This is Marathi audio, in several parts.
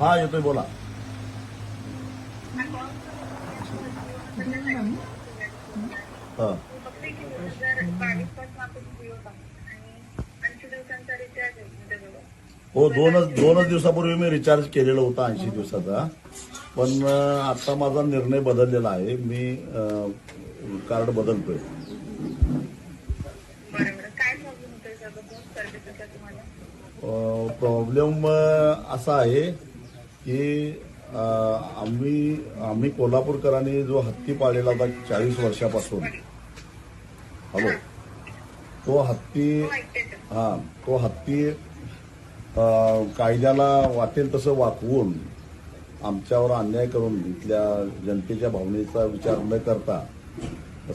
हा येतोय बोला. हा. हो दोनच दोनच दिवसापूर्वी मी रिचार्ज केलेला होता ऐंशी दिवसाचा. पण आता माझा निर्णय बदललेला आहे. मी कार्ड बदलतोय. प्रॉब्लेम असा आहे की आम्ही आम्ही कोल्हापूरकरांनी जो हत्ती पाळलेला होता चाळीस वर्षापासून. हॅलो? तो हत्ती हा तो हत्ती कायद्याला वाटेल तसं वाकवून आमच्यावर अन्याय करून इथल्या जनतेच्या भावनेचा विचार न करता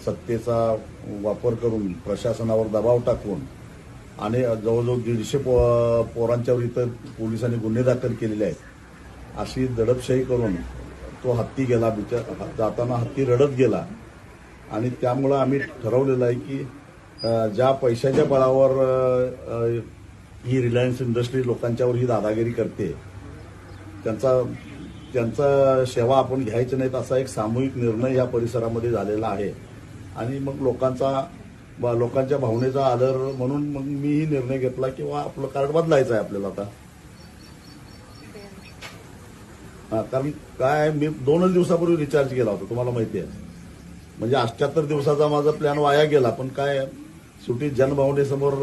सत्तेचा वापर करून प्रशासनावर दबाव टाकून आणि जवळजवळ दीडशे पो पोरांच्यावर इथं पोलिसांनी गुन्हे दाखल केलेले आहेत. अशी दडपशाही करून तो हत्ती गेला बिचार जाताना हत्ती रडत गेला. आणि त्यामुळं आम्ही ठरवलेलं आहे की ज्या पैशाच्या बळावर ही रिलायन्स इंडस्ट्री लोकांच्यावर ही दादागिरी करते त्यांचा त्यांचा सेवा आपण घ्यायचं नाहीत असा एक सामूहिक निर्णय या परिसरामध्ये झालेला आहे. आणि मग लोकांचा लोकांच्या भावनेचा आदर म्हणून मग मीही निर्णय घेतला किंवा आपलं कार्ड बदलायचं आहे आपल्याला आता हा, कारण काय मी दोनच दिवसापूर्वी रिचार्ज केला होता तुम्हाला माहिती आहे. म्हणजे अठ्याहत्तर दिवसाचा माझा प्लॅन वाया गेला पण काय सुटी जनभावनेसमोर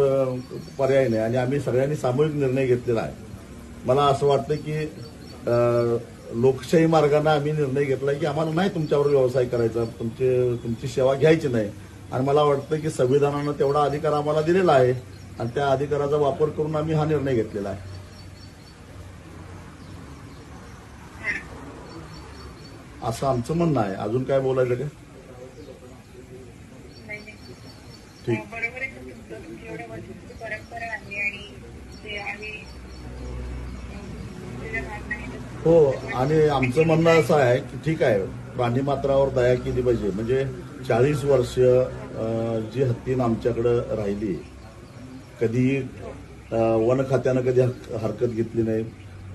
पर्याय नाही. आणि आम्ही सगळ्यांनी सामूहिक निर्णय घेतलेला आहे. मला असं वाटतं की लोकशाही मार्गाने आम्ही निर्णय घेतला की आम्हाला नाही तुमच्यावर व्यवसाय करायचा तुमचे तुमची सेवा घ्यायची नाही. आणि मला वाटतं की संविधानानं तेवढा अधिकार आम्हाला दिलेला आहे. आणि त्या अधिकाराचा वापर करून आम्ही हा निर्णय घेतलेला आहे. असं आमचं म्हणणं आहे. अजून काय बोलायचं का? ठीक. हो आणि आमचं म्हणणं असं आहे की ठीक आहे. प्राणी मात्रावर दया केली पाहिजे. म्हणजे चाळीस वर्ष जी हत्तीनं आमच्याकडं राहिली कधी वन खात्यानं कधी हरकत घेतली नाही.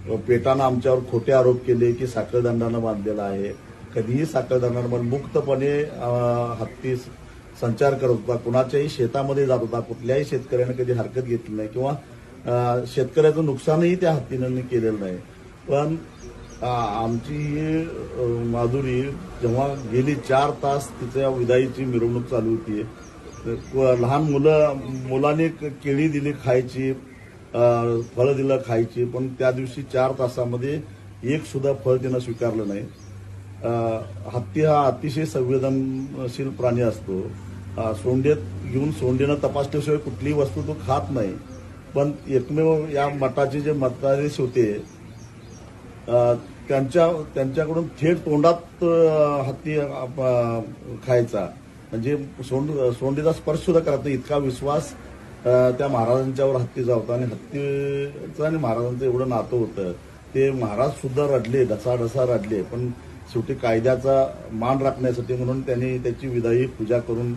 पेटानं आमच्यावर खोटे आरोप केले की साखळदंडानं बांधलेला आहे. कधीही साखळदंडानं मुक्तपणे हत्ती संचार करत होता. कुणाच्याही शेतामध्ये जात होता. कुठल्याही शेतकऱ्यानं कधी हरकत घेतली नाही किंवा शेतकऱ्याचं नुकसानही त्या हत्तीनं केलेलं नाही. पण आमची ही माधुरी जेव्हा गेली चार तास तिच्या विदाईची मिरवणूक चालू होती. लहान मुलं मुलाने क- केळी दिली खायची. फळं दिलं खायची पण त्या दिवशी चार तासामध्ये एक सुद्धा फळ तिनं स्वीकारलं नाही. हत्ती हा अतिशय संवेदनशील प्राणी असतो. सोंडेत घेऊन सोंडेनं तपासल्याशिवाय कुठलीही वस्तू तो खात नाही. पण एकमेव या मठाचे जे मताधीश होते त्यांच्या त्यांच्याकडून थेट तोंडात हत्ती खायचा. म्हणजे सोंड सोंडेचा स्पर्श सुद्धा करत नाही. इतका विश्वास त्या महाराजांच्यावर हत्तीचा होता आणि हत्तीचं आणि महाराजांचं एवढं नातं होतं. ते महाराज सुद्धा रडले ढसाढसा रडले पण शेवटी कायद्याचा मान राखण्यासाठी म्हणून त्यांनी त्याची विदाई पूजा करून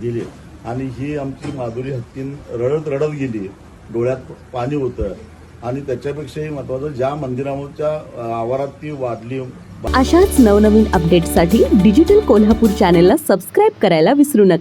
दिली. आणि ही आमची माधुरी हत्तीन रडत रडत गेली. डोळ्यात पाणी होतं. आणि त्याच्यापेक्षाही महत्वाचं ज्या मंदिराच्या आवारात ती वाढली. अशाच नवनवीन अपडेटसाठी डिजिटल कोल्हापूर चॅनेलला सबस्क्राईब करायला विसरू नका.